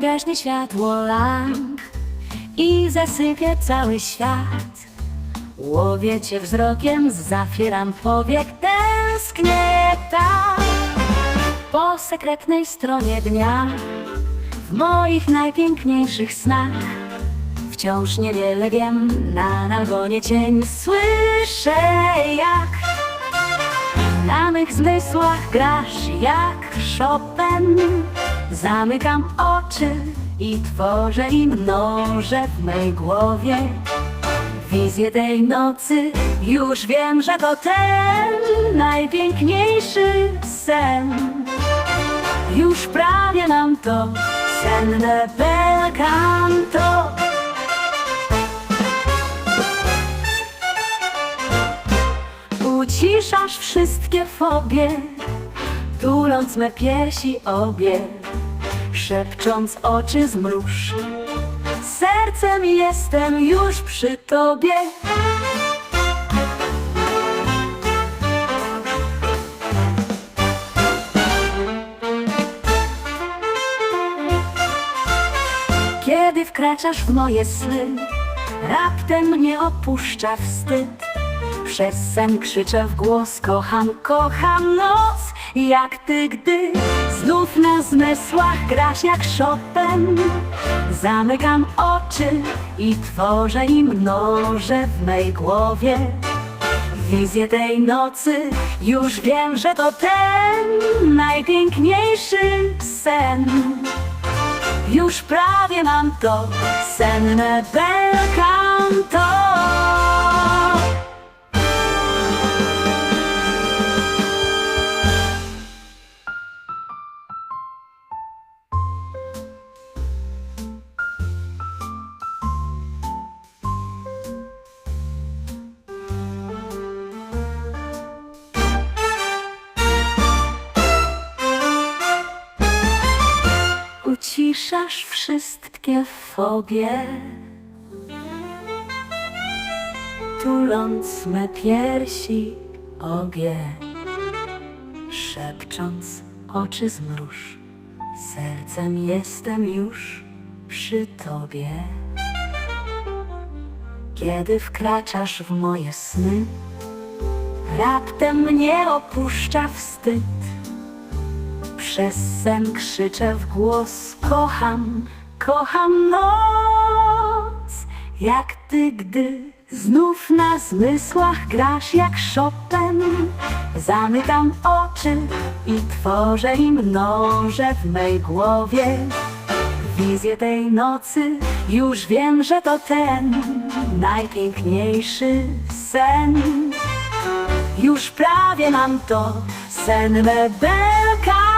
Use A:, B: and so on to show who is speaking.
A: gdy gaśnie światło lamp i zasypia cały świat. Łowię cię wzrokiem, zafieram powiek, tęsknię tak po sekretnej stronie dnia, w moich najpiękniejszych snach. Wciąż niewiele wiem, na nagonie cień słyszę jak na mych zmysłach grasz jak Chopin Zamykam oczy i tworzę i mnożę w mej głowie. Wizję tej nocy, już wiem, że to ten najpiękniejszy sen. Już prawie mam to, senne bel canto. Uciszasz wszystkie fobie Tuląc me piersi obie Szepcząc oczy zmruż. Sercem jestem już przy tobie. Kiedy wkraczasz w moje sny Raptem mnie opuszcza wstyd przez sen krzyczę w głos Kocham, kocham noc. Jak ty, gdy Znów na zmysłach grasz jak Chopin. Zamykam oczy i tworzę i mnożę w mej głowie. Wizję tej nocy Już wiem, że to ten Najpiękniejszy sen. Już prawie mam to Senne bel Uciszasz wszystkie fobie Tuląc me piersi obie Szepcząc oczy zmruż Sercem jestem już przy tobie. Kiedy wkraczasz w moje sny Raptem mnie opuszcza wstyd przez sen krzyczę w głos Kocham, kocham noc. Jak ty, gdy znów na zmysłach grasz jak Chopin. Zamykam oczy i tworzę i mnożę w mej głowie. Wizję tej nocy, już wiem, że to ten Najpiękniejszy sen. Już prawie mam to Sen me bel canto